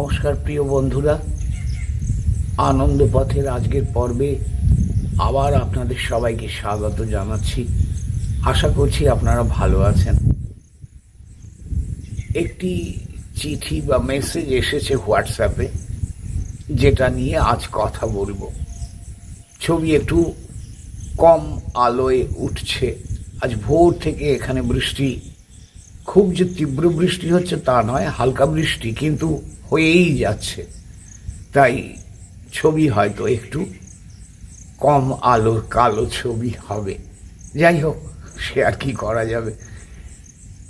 নমস্কার, প্রিয় বন্ধুরা। আনন্দ পথের আজকের পর্বে আবার আপনাদের সবাইকে স্বাগত জানাচ্ছি। আশা করছি আপনারা ভালো আছেন। একটি চিঠি বা মেসেজ এসেছে হোয়াটসঅ্যাপে, যেটা নিয়ে আজ কথা বলব। ছবি একটু কম আলোয় উঠছে। আজ ভোর থেকে এখানে বৃষ্টি খুব যে তীব্র বৃষ্টি হচ্ছে তা নয়, হালকা বৃষ্টি কিন্তু হয়েই যাচ্ছে। তাই ছবি হয়তো একটু কম আলোর কালো ছবি হবে। যাই হোক, সে আর কি করা যাবে?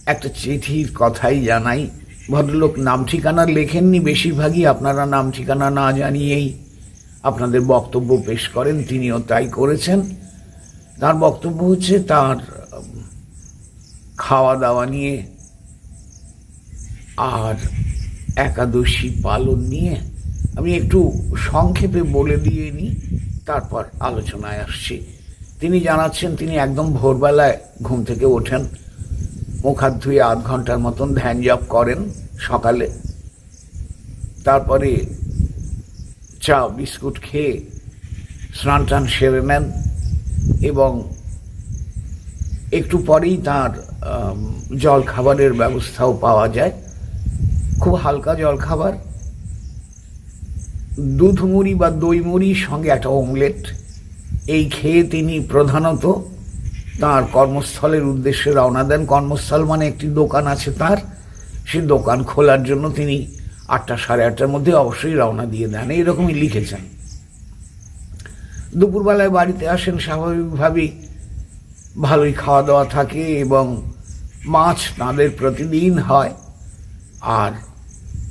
একটা চিঠির কথাই জানাই, ভদ্রলোক নাম ঠিকানা লেখেননি বেশিরভাগই, আপনারা নাম ঠিকানা না জানিয়েই আপনাদের বক্তব্য পেশ করেন, তিনিও তাই করেছেন। তার বক্তব্য হচ্ছে, তার খাওয়া দাওয়া নিয়ে আর একাদশী পালন নিয়ে আমি একটু সংক্ষেপে বলে দিয়ে নিই তারপর আলোচনায় আসছি। তিনি জানাচ্ছেন, তিনি একদম ভোরবেলায় ঘুম থেকে ওঠেন, মুখ হাত ধুয়ে আধ ঘণ্টার মতন ধ্যান জপ করেন সকালে। তারপরে চা, বিস্কুট খেয়ে স্নান টান সেরে নেন এবং একটু পরেই তার জল খাবারের ব্যবস্থাও পাওয়া যায়। খুব হালকা জল খাবার দুধ মুড়ি বা দই মুড়ির সঙ্গে একটা অমলেট এই খেয়ে তিনি প্রধানত তার কর্মস্থলের উদ্দেশ্যে রওনা দেন। কর্মস্থল মানে একটি দোকান আছে তার। সে দোকান খোলার জন্য তিনি আটটা সাড়ে আটটার মধ্যে অবশ্যই রওনা দিয়ে দেন। এইরকমই লিখেছেন। দুপুরবেলায় বাড়িতে আসেন, স্বাভাবিকভাবেই ভালোই খাওয়া দাওয়া থাকে এবং মাছ তাদের প্রতিদিন হয়। আর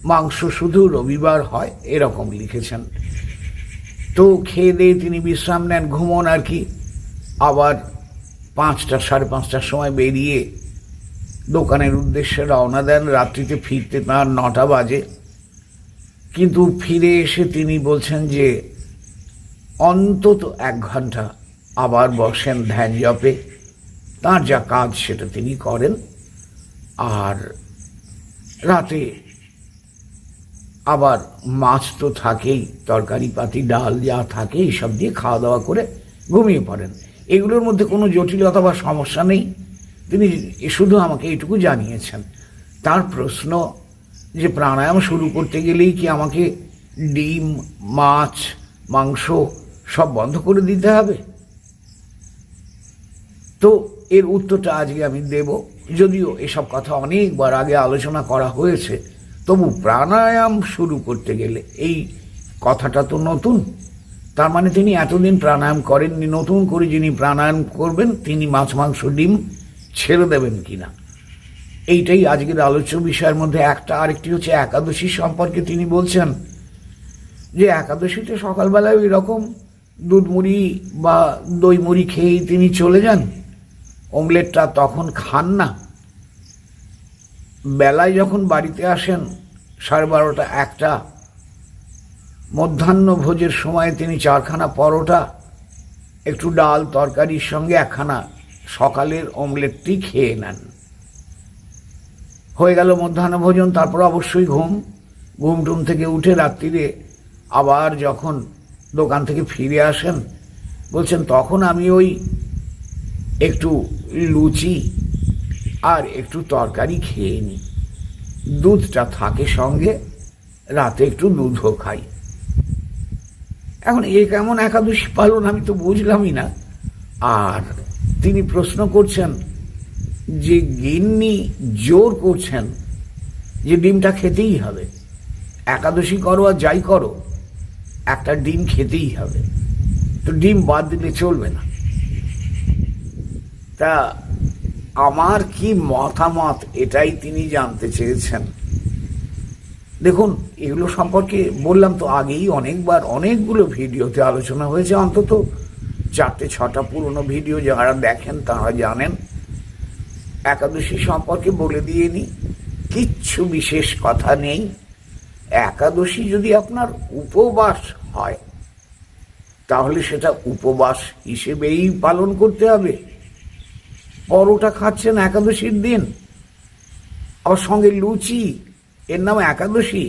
মাংস শুধু রবিবার হয়, এরকম লিখেছেন। তো খেয়ে দিয়ে তিনি বিশ্রাম নেন, ঘুমন আর কি। আবার পাঁচটা, সাড়ে পাঁচটার সময় বেরিয়ে দোকানের উদ্দেশ্যে রওনা দেন। রাত্রিতে ফিরতে তাঁর নটা বাজে। কিন্তু ফিরে এসে তিনি বলছেন যে, অন্তত এক ঘণ্টা আবার বসেন ধ্যান জপে। তার যা কাজ সেটা তিনি করেন। আর রাতে আবার মাছ তো থাকেই তরকারি পাতি ডাল যা থাকে, এইসব দিয়ে খাওয়া দাওয়া করে ঘুমিয়ে পড়েন। এগুলোর মধ্যে কোনো জটিলতা বা সমস্যা নেই। তিনি শুধু আমাকে এইটুকু জানিয়েছেন। তার প্রশ্ন যে প্রাণায়াম শুরু করতে গেলেই কি আমাকে ডিম, মাছ, মাংস সব বন্ধ করে দিতে হবে? তো এর উত্তরটা আজকে আমি দেব। যদিও এসব কথা অনেকবার আগে আলোচনা করা হয়েছে, তবু প্রাণায়াম শুরু করতে গেলে এই কথাটা তো নতুন। তার মানে তিনি এতদিন প্রাণায়াম করেননি, নতুন করে যিনি প্রাণায়াম করবেন, তিনি মাছ, মাংস, ডিম ছেড়ে দেবেন কিনা? এইটাই আজকের আলোচ্য বিষয়ের মধ্যে একটা। আরেকটি হচ্ছে একাদশী সম্পর্কে তিনি বলছেন যে একাদশীতে সকালবেলায় ওই রকম দুধ মুড়ি বা দই মুড়ি খেয়েই তিনি চলে যান। অমলেটটা তখন খান না। বেলায় যখন বাড়িতে আসেন, সাড়ে বারোটা একটা, মধ্যাহ্ন ভোজের সময় তিনি চারখানা পরোটা, একটু ডাল তরকারির সঙ্গে একখানা সকালের অমলেটটি খেয়ে নেন। হয়ে গেল মধ্যাহ্ন ভোজন, তারপর অবশ্যই ঘুম। ঘুম টুম থেকে উঠে রাত্রিরে আবার যখন দোকান থেকে ফিরে আসেন, বলছেন, তখন আমি ওই একটু লুচি আর একটু তরকারি খেয়ে নিই দুধটা থাকে সঙ্গে, রাতে একটু দুধও খাই। এখন এ কেমন একাদশী পালন আমি তো বুঝলামই না। আর তিনি প্রশ্ন করছেন, যে গিন্নি জোর করছেন যে ডিমটা খেতেই হবে। একাদশী করো আর যাই করো, একটা ডিম খেতেই হবে। তো ডিম বাদ দিলে চলবে না। তা আমার কি মতামত? এটাই তিনি জানতে চেয়েছেন। দেখুন, এগুলো সম্পর্কে বললাম তো আগেই অনেকবার অনেকগুলো ভিডিওতে আলোচনা হয়েছে। অন্তত চারটে, ছটা পুরনো ভিডিও যারা দেখেন, তারা জানেন। একাদশী সম্পর্কে বলে দিয়ে নি, কিচ্ছু বিশেষ কথা নেই। একাদশী যদি আপনার উপবাস হয়, তাহলে সেটা উপবাস হিসেবেই পালন করতে হবে। পরোটা খাচ্ছেন একাদশীর দিন। আবার সঙ্গে লুচি, এর নাম একাদশী।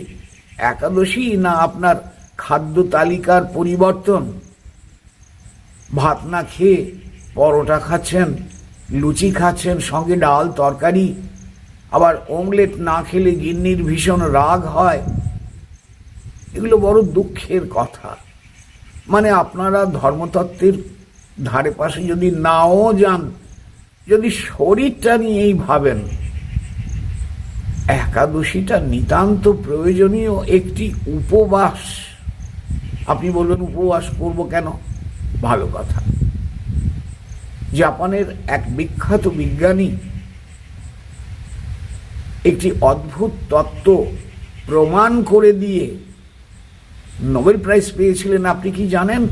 একাদশী না আপনার খাদ্য তালিকার পরিবর্তন? ভাত না খেয়ে পরোটা খাচ্ছেন, লুচি খাচ্ছেন, সঙ্গে ডাল তরকারি, আবার অমলেট না খেলে গিন্নির ভীষণ রাগ হয়। এগুলো বড় দুঃখের কথা। মানে আপনারা ধর্মতত্ত্বের ধারে পাশে যদি নাও যান যদি শরীরটা নিয়েই ভাবেন, একাদশীটা নিতান্ত প্রয়োজনীয় একটি উপবাস। আপনি বলবেন, উপবাস করব কেন? ভালো কথা। জাপানের এক বিখ্যাত বিজ্ঞানী একটি অদ্ভুত তত্ত্ব প্রমাণ করে দিয়ে নোবেল প্রাইজ পেয়েছিলেন। আপনি কি জানেন?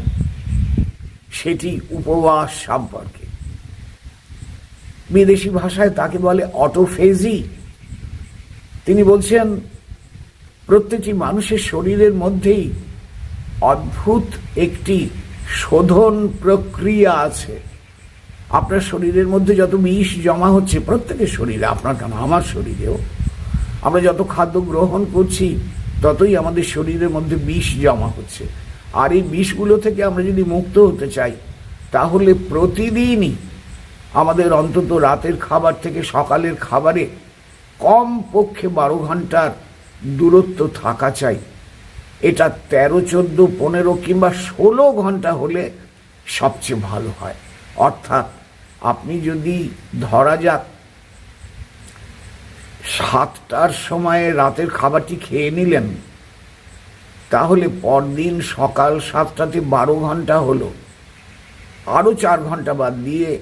সেটি উপবাস সম্পর্কে। বিদেশি ভাষায় তাকে বলে অটোফেজি। তিনি বলছেন, প্রত্যেকটি মানুষের শরীরের মধ্যেই অদ্ভুত একটি শোধন প্রক্রিয়া আছে। আপনার শরীরের মধ্যে যত বিষ জমা হচ্ছে, প্রত্যেকের শরীরে, আপনার কেন? আমার শরীরেও। আমরা যত খাদ্য গ্রহণ করছি, ততই আমাদের শরীরের মধ্যে বিষ জমা হচ্ছে। আর এই বিষগুলো থেকে আমরা যদি মুক্ত হতে চাই, তাহলে প্রতিদিনই আমাদের অন্তত রাতের খাবার থেকে সকালের খাবারে কম পক্ষে বারো ঘণ্টার দূরত্ব থাকা চাই। এটা তেরো, চোদ্দ, পনেরো কিংবা ষোলো ঘণ্টা হলে সবচেয়ে ভালো হয়। অর্থাৎ আপনি যদি ধরা যাক সাতটার সময়ে রাতের খাবারটি খেয়ে নিলেন, তাহলে পরদিন সকাল সাতটাতে বারো ঘণ্টা হলো। আরও চার ঘণ্টা বাদ দিয়ে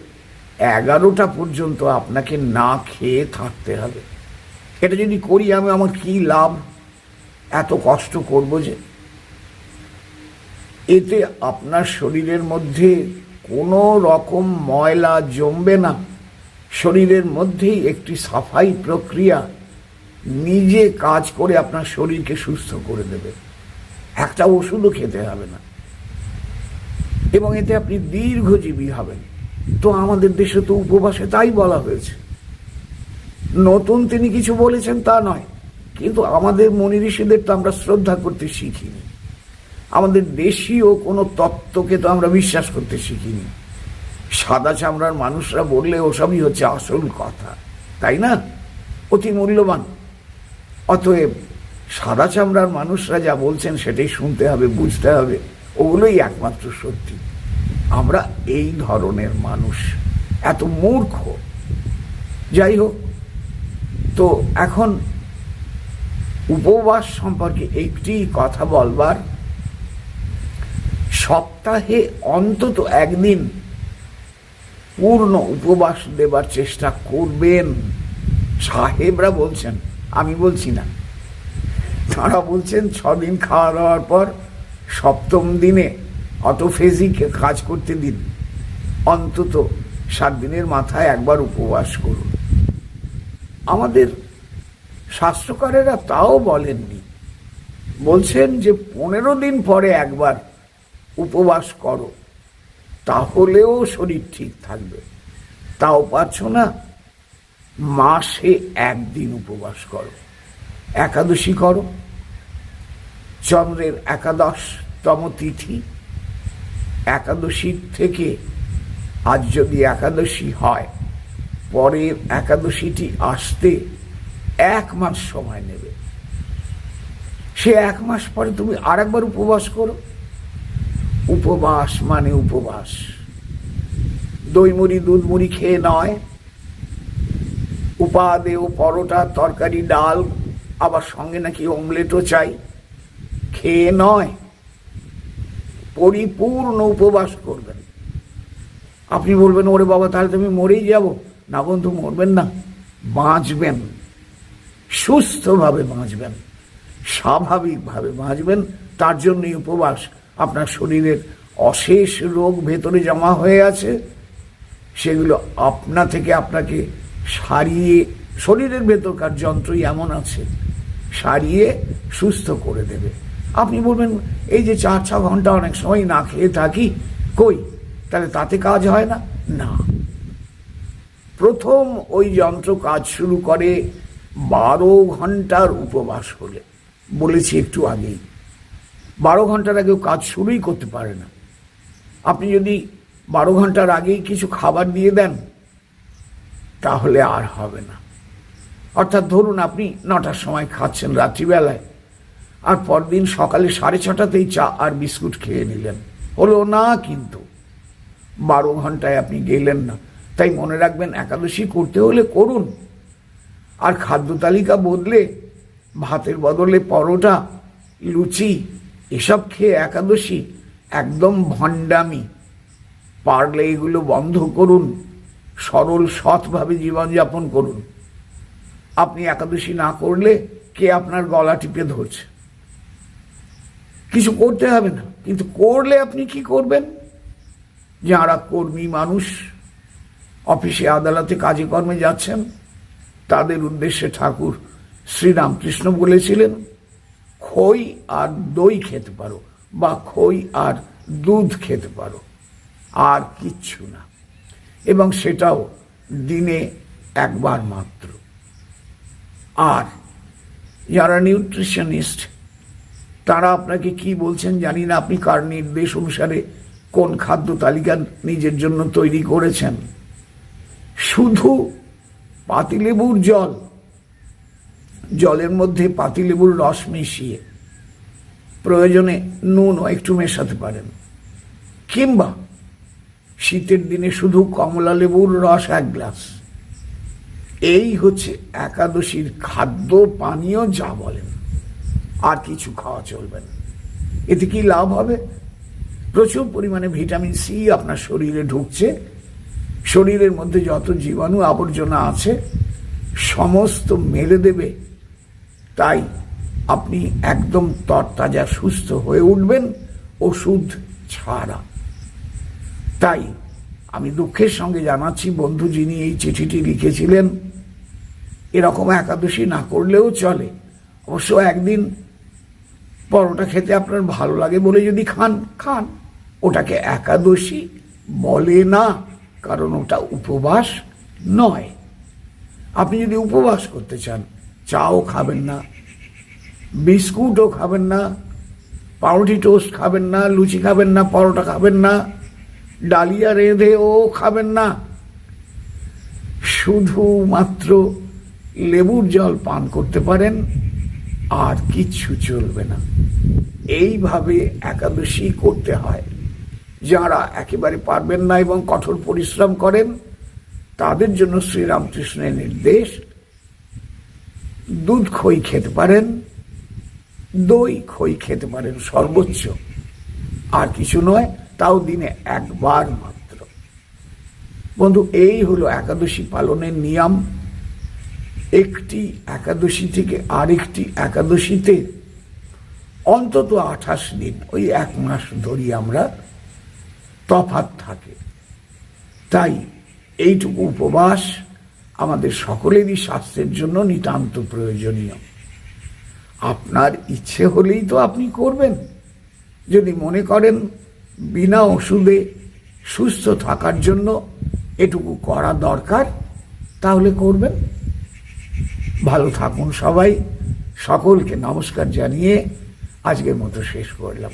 এগারোটা পর্যন্ত আপনাকে না খেয়ে থাকতে হবে। এটা যদি করি আমি, আমার কি লাভ? এত কষ্ট করব যে। এতে আপনার শরীরের মধ্যে কোনো রকম ময়লা জমবে না। শরীরের মধ্যেই একটি সাফাই প্রক্রিয়া নিজে কাজ করে আপনার শরীরকে সুস্থ করে দেবে। একটা ওষুধও খেতে হবে না। এবং এতে আপনি দীর্ঘজীবী হবেন। তো আমাদের দেশে তো উপবাসে তাই বলা হয়েছে। নতুন তিনি কিছু বলেছেন তা নয়, কিন্তু আমাদের মনি ঋষিদের তো আমরা শ্রদ্ধা করতে শিখিনি। আমাদের দেশীয় কোনো তত্ত্বকে তো আমরা বিশ্বাস করতে শিখিনি। সাদা চামড়ার মানুষরা বললে ওসবই হচ্ছে আসল কথা, তাই না? অতি মূল্যবান। অতএব সাদা চামড়ার মানুষরা যা বলছেন সেটাই শুনতে হবে, বুঝতে হবে, ওগুলোই একমাত্র সত্যি। আমরা এই ধরনের মানুষ। এত মূর্খ। যাই হোক, তো এখন উপবাস সম্পর্কে একটি কথা বলবার। সপ্তাহে অন্তত একদিন পূর্ণ উপবাস দেবার চেষ্টা করবেন। সাহেবরা বলছেন, আমি বলছি না। তারা বলছেন, ছদিন খাওয়া দাওয়ার পর সপ্তম দিনে অটোফেজিকে কাজ করতে দিন। অন্তত সাত দিনের মাথায় একবার উপবাস করুন। আমাদের শাস্ত্রকারেরা তাও বলেননি। বলছেন যে পনেরো দিন পরে একবার উপবাস করো, তাহলেও শরীর ঠিক থাকবে। তাও পারছ না? মাসে একদিন উপবাস করো। একাদশী করো। চন্দ্রের একাদশতম তিথি একাদশীর থেকে আজ যদি একাদশী হয়, পরের একাদশীটি আসতে এক মাস সময় নেবে। সে এক মাস পরে তুমি আর একবার উপবাস করো। উপবাস মানে উপবাস। দই মুড়ি দুধ মুড়ি খেয়ে নয়। উপাদেয় পরোটা, তরকারি, ডাল, আবার সঙ্গে নাকি অমলেটও চাই। খেয়ে নয়। পরিপূর্ণ উপবাস করবেন। আপনি বলবেন, ওরে বাবা, তাহলে তুমি মরেই যাব। না বন্ধু, মরবেন না, বাঁচবেন। সুস্থভাবে বাঁচবেন, স্বাভাবিকভাবে বাঁচবেন। তার জন্যই উপবাস। আপনার শরীরের অশেষ রোগ ভেতরে জমা হয়ে আছে। সেগুলো আপনা থেকে আপনাকে সারিয়ে, শরীরের ভেতরকার যন্ত্রই এমন আছে, সারিয়ে সুস্থ করে দেবে। আপনি বলবেন, এই যে চার, ছ ঘণ্টা অনেক সময় না খেয়ে থাকি, কই? তাহলে তাতে কাজ হয় না? না। প্রথম ওই যন্ত্র কাজ শুরু করে বারো ঘণ্টার উপবাস হলে। বলেছি একটু আগেই। বারো ঘণ্টার আগেও কাজ শুরুই করতে পারে না। আপনি যদি বারো ঘণ্টার আগেই কিছু খাবার দিয়ে দেন, তাহলে আর হবে না। অর্থাৎ ধরুন আপনি নটার সময় খাচ্ছেন রাত্রিবেলায়। আর পরদিন সকালে সাড়ে ছটাতেই চা আর বিস্কুট খেয়ে নিলেন। হলো না কিন্তু। বারো ঘন্টায় আপনি গেলেন না। তাই মনে রাখবেন একাদশী করতে হলে করুন। আর খাদ্য তালিকা বদলে, ভাতের বদলে পরোটা, লুচি, এসব খেয়ে একাদশী একদম ভণ্ডামি। পারলে এগুলো বন্ধ করুন। সরল, সৎভাবে জীবনযাপন করুন। আপনি একাদশী না করলে কে আপনার গলা টিপে ধরছে? কিছু করতে হবে না। কিন্তু করলে আপনি কি করবেন? যারা কর্মী মানুষ, অফিসে, আদালতে কাজে কর্মে যাচ্ছেন, তাদের উদ্দেশ্যে ঠাকুর শ্রীরামকৃষ্ণ বলেছিলেন, খই আর দই খেতে পারো বা খই আর দুধ খেতে পারো, আর কিচ্ছু না। এবং সেটাও দিনে একবার মাত্র। আর যারা নিউট্রিশনিস্ট তারা আপনাকে কি বলছেন জানি না, আপনি কার নির্দেশ অনুসারে কোন খাদ্য তালিকা নিজের জন্য তৈরি করেছেন? শুধু পাতিলেবুর জল, জলের মধ্যে পাতিলেবুর রস মিশিয়ে প্রয়োজনে নুনও একটু মেশাতে পারেন। কিংবা শীতের দিনে শুধু কমলা লেবুর রস এক গ্লাস। এই হচ্ছে একাদশীর খাদ্য পানীয় যা বলেন। আর কিছু খাওয়া চলবে না। এতে কি লাভ হবে? প্রচুর পরিমাণে ভিটামিন সি আপনার শরীরে ঢুকছে। শরীরের মধ্যে যত জীবাণু আবর্জনা আছে, সমস্ত মেরে দেবে। তাই আপনি একদম তরতাজা সুস্থ হয়ে উঠবেন, ওষুধ ছাড়া। তাই আমি দুঃখের সঙ্গে জানাচ্ছি, বন্ধু যিনি এই চিঠিটি লিখেছিলেন, এরকম একাদশী না করলেও চলে। অবশ্য একদিন পরোটা খেতে আপনার ভালো লাগে বলে যদি খান খান। ওটাকে একাদশী বলে না, কারণ ওটা উপবাস নয়। আপনি যদি উপবাস করতে চান, চাও খাবেন না, বিস্কুটও খাবেন না, পাউরুটি টোস্ট খাবেন না, লুচি খাবেন না, পরোটা খাবেন না, ডালিয়া রেঁধেও খাবেন না। শুধুমাত্র লেবুর জল পান করতে পারেন আর কিচ্ছু চলবে না। এইভাবে একাদশী করতে হয়। যারা একেবারে পারবেন না এবং কঠোর পরিশ্রম করেন, তাদের জন্য শ্রীরামকৃষ্ণের নির্দেশ, দুধ খই খেতে পারেন, দই খই খেতে পারেন সর্বোচ্চ। আর কিছু নয়, তাও দিনে একবার মাত্র। বন্ধু, এই হলো একাদশী পালনের নিয়ম। একটি একাদশী থেকে আরেকটি একাদশীতে অন্তত আঠাশ দিন, ওই এক মাস ধরি আমরা তফাত থাকে। তাই এইটুকু উপবাস আমাদের সকলেরই স্বাস্থ্যের জন্য নিতান্ত প্রয়োজনীয়। আপনার ইচ্ছে হলেই তো আপনি করবেন। যদি মনে করেন বিনা ওষুধে সুস্থ থাকার জন্য এটুকু করা দরকার, তাহলে করবেন। ভালো থাকুন সবাই। সকলকে নমস্কার জানিয়ে আজকের মতো শেষ করলাম।